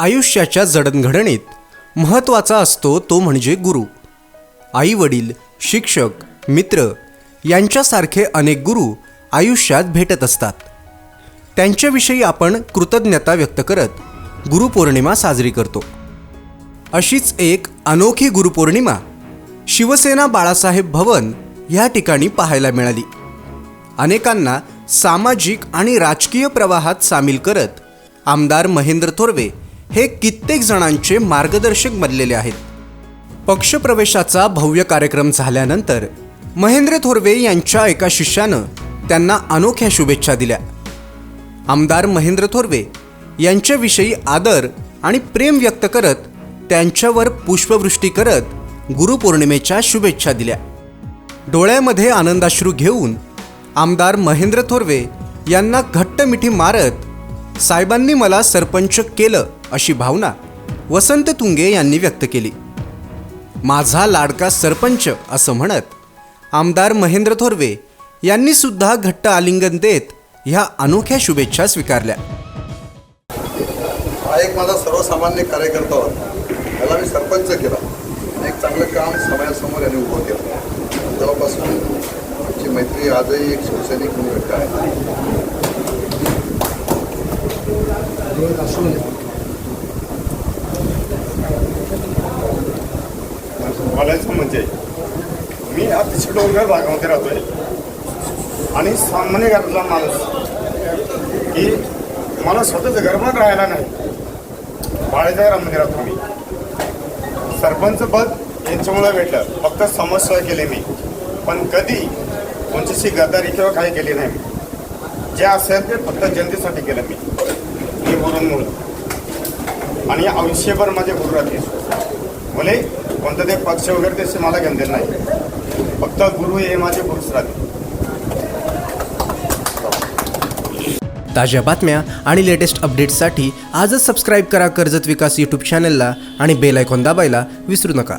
आयुष्याच्या जडणघडणीत महत्त्वाचा असतो तो म्हणजे गुरु. आई वडील शिक्षक मित्र यांच्यासारखे अनेक गुरु आयुष्यात भेटत असतात. त्यांच्याविषयी आपण कृतज्ञता व्यक्त करत गुरुपौर्णिमा साजरी करतो. अशीच एक अनोखी गुरुपौर्णिमा शिवसेना बाळासाहेब भवन या ठिकाणी पाहायला मिळाली. अनेकांना सामाजिक आणि राजकीय प्रवाहात सामील करत आमदार महेंद्र थोरवे हे कित्येक जणांचे मार्गदर्शक बनलेले आहेत. पक्षप्रवेशाचा भव्य कार्यक्रम झाल्यानंतर महेंद्र थोरवे यांच्या एका शिष्यानं त्यांना अनोख्या शुभेच्छा दिल्या. आमदार महेंद्र थोरवे यांच्याविषयी आदर आणि प्रेम व्यक्त करत त्यांच्यावर पुष्पवृष्टी करत गुरुपौर्णिमेच्या शुभेच्छा दिल्या. डोळ्यामध्ये आनंदाश्रू घेऊन आमदार महेंद्र थोरवे यांना घट्ट मिठी मारत साहेबांनी मला सरपंच केलं. अशी भावना वसंत तुंगे यांनी व्यक्त केली. माझा लाडका सरपंच असं म्हणत आमदार महेंद्र थोरवे यांनी सुद्धा घट्ट आलिंगन देत ह्या अनोख्या शुभेच्छा स्वीकारल्या. हा एक माझा सर्वसामान्य कार्यकर्ता होता. त्याला मी सरपंच केला. एक चांगलं काम समाजासमोर यांनी उभं केलं. तेव्हापासून आमची मैत्री आजही एक शिवसैनिक म्हणून घट्ट आहे. बोलायचं म्हणजे. मी अतिशय डोंगर भागामध्ये राहतोय. आणि सामान्य घरातला माणूस की मला स्वतःचं घर राहायला नाही. बाळेच्या घरामध्ये राहतो मी. सरपंच पद यांच्यामुळे भेटलं. फक्त समस्या केली मी. पण कधी कोणतीशी गद्दारी किंवा काही केली नाही. मी जे असेल ते फक्त जनतेसाठी केलं मी. मी गुरुंमुळं आणि आयुष्यभर माझे गुरु राहतील. भले कोणतं ते पक्ष वगैरे त्याचे मला घेणदेत नाही. फक्त गुरु हे माझे गुरुच राहते ताज्या बातम्या आणि लेटेस्ट अपडेट्ससाठी आजच सबस्क्राईब करा कर्जत विकास यूट्यूब चॅनलला आणि बेल आयकॉन दाबायला विसरू नका.